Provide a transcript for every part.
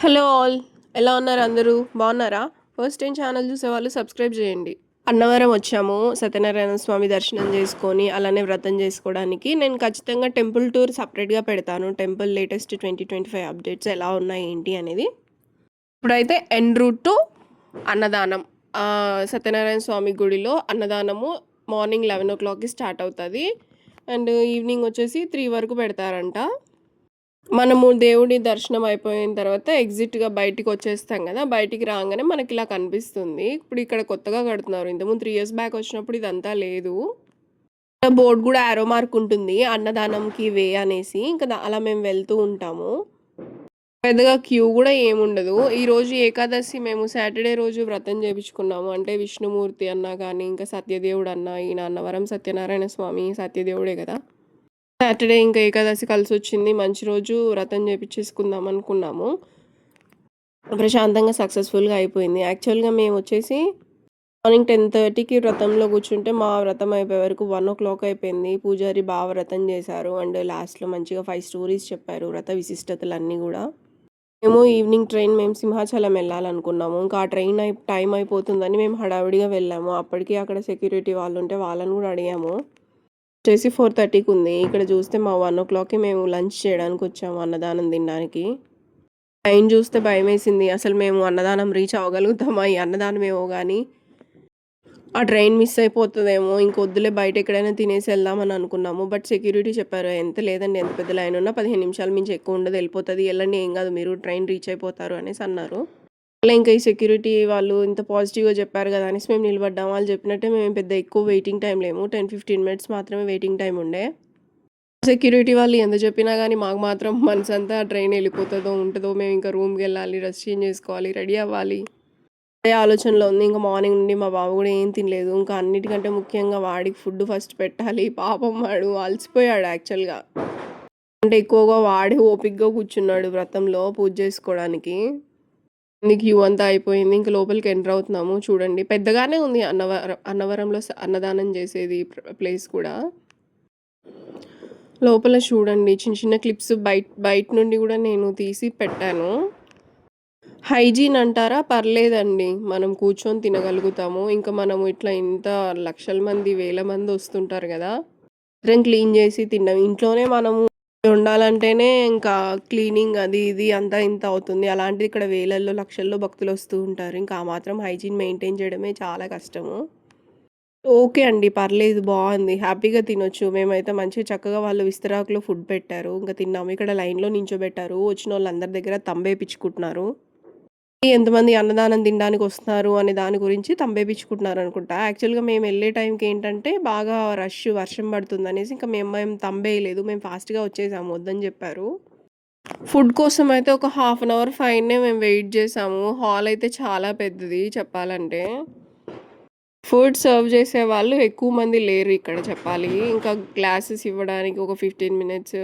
Hello all ఎలా ఉన్నారు అందరూ? బాగున్నారా? ఫస్ట్ టైం ఛానల్ చూసే వాళ్ళు సబ్స్క్రైబ్ చేయండి. అన్నవరం వచ్చాము సత్యనారాయణ స్వామి దర్శనం చేసుకొని అలానే వ్రతం చేసుకోవడానికి. నేను ఖచ్చితంగా టెంపుల్ టూర్ సపరేట్గా పెడతాను. Temple latest twenty twenty five updates ఎలా ఉన్నాయి ఏంటి అనేది. ఇప్పుడైతే ఎన్ రూట్ టు అన్నదానం. సత్యనారాయణ స్వామి గుడిలో అన్నదానము మార్నింగ్ లెవెన్ ఓ క్లాక్కి స్టార్ట్ అవుతుంది. అండ్ ఈవినింగ్ వచ్చేసి త్రీ వరకు పెడతారంట. మనము దేవుడి దర్శనం అయిపోయిన తర్వాత ఎగ్జిట్గా బయటికి వచ్చేస్తాం కదా బయటికి రాగానే మనకి ఇలా కనిపిస్తుంది. ఇప్పుడు ఇక్కడ కొత్తగా కడుతున్నారు. ఇంతకుముందు త్రీ ఇయర్స్ బ్యాక్ వచ్చినప్పుడు ఇదంతా లేదు. బోర్డు కూడా ఆరో మార్క్ ఉంటుంది. అన్నదానంకి వే అనేసి ఇంకా అలా మేము వెళ్తూ ఉంటాము. పెద్దగా క్యూ కూడా ఏముండదు ఈరోజు ఏకాదశి మేము సాటర్డే రోజు వ్రతం చేపించుకున్నాము. అంటే విష్ణుమూర్తి అన్నా కానీ ఇంకా సత్యదేవుడు అన్న ఈయన అన్నవరం సత్యనారాయణ స్వామి సత్యదేవుడే కదా. సాటర్డే ఇంకా ఏకాదశి కలిసి వచ్చింది మంచి రోజు వ్రతం చేపించేసుకుందాం అనుకున్నాము. ప్రశాంతంగా సక్సెస్ఫుల్గా అయిపోయింది. యాక్చువల్గా మేము వచ్చేసి మార్నింగ్ టెన్ థర్టీకి వ్రతంలో కూర్చుంటే మా వ్రతం అయిపోయే వరకు వన్ ఓ క్లాక్ అయిపోయింది. పూజారి బాగా వ్రతం చేశారు. అండ్ లాస్ట్లో మంచిగా ఫైవ్ స్టోరీస్ చెప్పారు. వ్రత విశిష్టతలు అన్నీ కూడా. మేము ఈవినింగ్ ట్రైన్ మేము సింహాచలం వెళ్ళాలనుకున్నాము. ఇంకా ఆ ట్రైన్ అయి టైం అయిపోతుందని మేము హడావిడిగా వెళ్ళాము. అప్పటికి అక్కడ సెక్యూరిటీ వాళ్ళు ఉంటే వాళ్ళని కూడా అడిగాము. వచ్చేసి ఫోర్ థర్టీకి ఉంది. ఇక్కడ చూస్తే మా వన్ ఓ క్లాక్కి మేము లంచ్ చేయడానికి వచ్చాము అన్నదానం తినడానికి. టైం చూస్తే భయం వేసింది. అసలు మేము అన్నదానం రీచ్ అవ్వగలుగుతామా? ఈ అన్నదానం ఏమో కానీ ఆ ట్రైన్ మిస్ అయిపోతుందేమో. ఇంకొద్దులే బయట ఎక్కడైనా తినేసి వెళ్దామని అనుకున్నాము. బట్ సెక్యూరిటీ చెప్పారు ఎంత లేదండి ఎంత పెద్ద లైన్ ఉన్నా పదిహేను నిమిషాల మించి ఎక్కువ ఉండదు వెళ్ళిపోతుంది వెళ్ళండి ఏం కాదు మీరు ట్రైన్ రీచ్ అయిపోతారు అనేసి అన్నారు. అలా ఇంకా ఈ సెక్యూరిటీ వాళ్ళు ఇంత పాజిటివ్గా చెప్పారు కదా అనేసి మేము నిలబడ్డాం. వాళ్ళు చెప్పినట్టే మేము పెద్ద ఎక్కువ వెయిటింగ్ టైం లేము. టెన్ ఫిఫ్టీన్ మినిట్స్ మాత్రమే వెయిటింగ్ టైం ఉండే. సెక్యూరిటీ వాళ్ళు ఎంత చెప్పినా కానీ మాకు మాత్రం మనసు అంతా ట్రైన్ వెళ్ళిపోతుందో ఉంటుందో మేము ఇంకా రూమ్కి వెళ్ళాలి రెస్ట్ చేంజ్ చేసుకోవాలి రెడీ అవ్వాలి అదే ఆలోచనలో ఉంది. ఇంకా మార్నింగ్ నుండి మా బాబు కూడా ఏం తినలేదు. ఇంకా అన్నిటికంటే ముఖ్యంగా వాడికి ఫుడ్ ఫస్ట్ పెట్టాలి. పాపం వాడు అలసిపోయాడు యాక్చువల్గా. అంటే ఎక్కువగా వాడే ఓపిక్గా కూర్చున్నాడు వ్రతంలో పూజ చేసుకోవడానికి. నీకు క్యూ అంతా అయిపోయింది ఇంకా లోపలికి ఎంటర్ అవుతున్నాము చూడండి. పెద్దగానే ఉంది అన్నవరం అన్నవరంలో స- అన్నదానం చేసేది ప్లేస్ కూడా. లోపల చూడండి చిన్న చిన్న క్లిప్స్ బయట బయట నుండి కూడా నేను తీసి పెట్టాను. హైజీన్ అంటారా? పర్లేదండి. మనం కూర్చొని తినగలుగుతాము. ఇంకా మనము ఇట్లా ఇంత లక్షల మంది వేల మంది వస్తుంటారు కదా. ఇద్దరం క్లీన్ చేసి తిన్నాం ఇంట్లోనే మనము ఉండాలంటేనే ఇంకా క్లీనింగ్ అది ఇది అంతా ఇంత అవుతుంది. అలాంటిది ఇక్కడ వేలల్లో లక్షల్లో భక్తులు వస్తూ ఉంటారు. ఇంకా ఆ మాత్రం హైజీన్ మెయింటైన్ చేయడమే చాలా కష్టము. ఓకే అండి పర్లేదు బాగుంది. హ్యాపీగా తినొచ్చు. మేమైతే మంచిగా చక్కగా వాళ్ళు విస్తరాకులో ఫుడ్ పెట్టారు. ఇంకా తిన్నాము. ఇక్కడ లైన్లో నించోబెట్టారు. వచ్చిన వాళ్ళందరి దగ్గర తంబేపించుకుంటున్నారు ఎంతమంది అన్నదానం తినడానికి వస్తున్నారు అనే దాని గురించి తంబేపించుకుంటున్నారు అనుకుంటా. యాక్చువల్గా మేము వెళ్ళే టైంకి ఏంటంటే బాగా రష్ వర్షం పడుతుంది అనేసి ఇంకా మేము మేము తంబేయలేదు. మేము ఫాస్ట్గా వచ్చేసాము వద్దని చెప్పారు. ఫుడ్ కోసం అయితే ఒక హాఫ్ అన్ అవర్ ఫైన్నే మేము వెయిట్ చేసాము. హాల్ అయితే చాలా పెద్దది చెప్పాలంటే. ఫుడ్ సర్వ్ చేసే వాళ్ళు ఎక్కువ మంది లేరు ఇక్కడ చెప్పాలి. ఇంకా గ్లాసెస్ ఇవ్వడానికి ఒక ఫిఫ్టీన్ మినిట్స్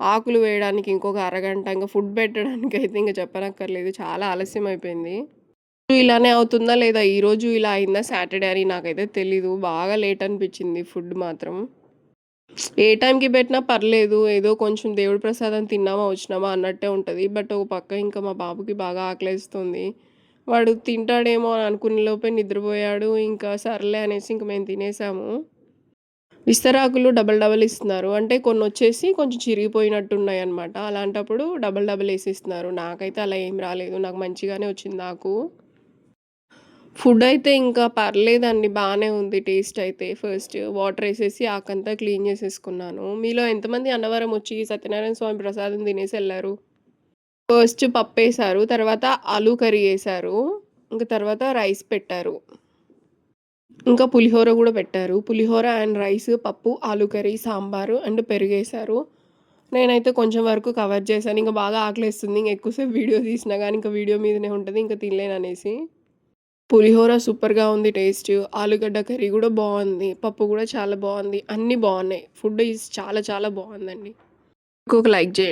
ఆకులు వేయడానికి ఇంకొక అరగంట ఇంకా ఫుడ్ పెట్టడానికి అయితే ఇంకా చెప్పనక్కర్లేదు. చాలా ఆలస్యం అయిపోయింది. ఇలానే అవుతుందా లేదా? ఈరోజు ఇలా అయిందా? సాటర్డే అని నాకైతే తెలీదు. బాగా లేట్ అనిపించింది ఫుడ్ మాత్రం. ఏ టైంకి పెట్టినా పర్లేదు. ఏదో కొంచెం దేవుడి ప్రసాదం తిన్నామా వచ్చినామా అన్నట్టే ఉంటుంది. బట్ ఒక పక్క ఇంకా మా బాబుకి బాగా ఆకలేస్తుంది. వాడు తింటాడేమో అని అనుకునే లోపే నిద్రపోయాడు. ఇంకా సర్లే అనేసి ఇంక మేము తినేసాము. విస్తరాకులు డబల్ డబల్ ఇస్తున్నారు. అంటే కొన్ని వచ్చేసి కొంచెం చిరిగిపోయినట్టు ఉన్నాయి అనమాట అలాంటప్పుడు డబల్ డబల్ వేసి ఇస్తున్నారు నాకైతే అలా ఏం రాలేదు. నాకు మంచిగానే వచ్చింది నాకు. ఫుడ్ అయితే ఇంకా పర్లేదండి. బాగానే ఉంది టేస్ట్ అయితే. ఫస్ట్ వాటర్ వేసేసి ఆకంతా క్లీన్ చేసేసుకున్నాను. మీలో ఎంతమంది అన్నవరం వచ్చి సత్యనారాయణ స్వామి ప్రసాదం తినేసి వెళ్ళారు? ఫస్ట్ పప్పు వేసారు తర్వాత ఆలూ కర్రీ వేసారు ఇంకా తర్వాత రైస్ పెట్టారు. ఇంకా పులిహోర కూడా పెట్టారు. పులిహోర అండ్ రైస్ పప్పు ఆలు కర్రీ సాంబారు అండ్ పెరుగేశారు. నేనైతే కొంచెం వరకు కవర్ చేశాను. ఇంకా బాగా ఆకలిస్తుంది. ఇంకా ఎక్కువసేపు వీడియో తీసినా కానీ ఇంకా వీడియో మీదనే ఉంటుంది. ఇంకా తినలేను అనేసి. పులిహోర సూపర్గా ఉంది టేస్ట్. ఆలుగడ్డ కర్రీ కూడా బాగుంది. పప్పు కూడా చాలా బాగుంది. అన్నీ బాగున్నాయి. ఫుడ్ ఈజ్ చాలా చాలా బాగుందండి. ఇంకొక లైక్ చేయండి.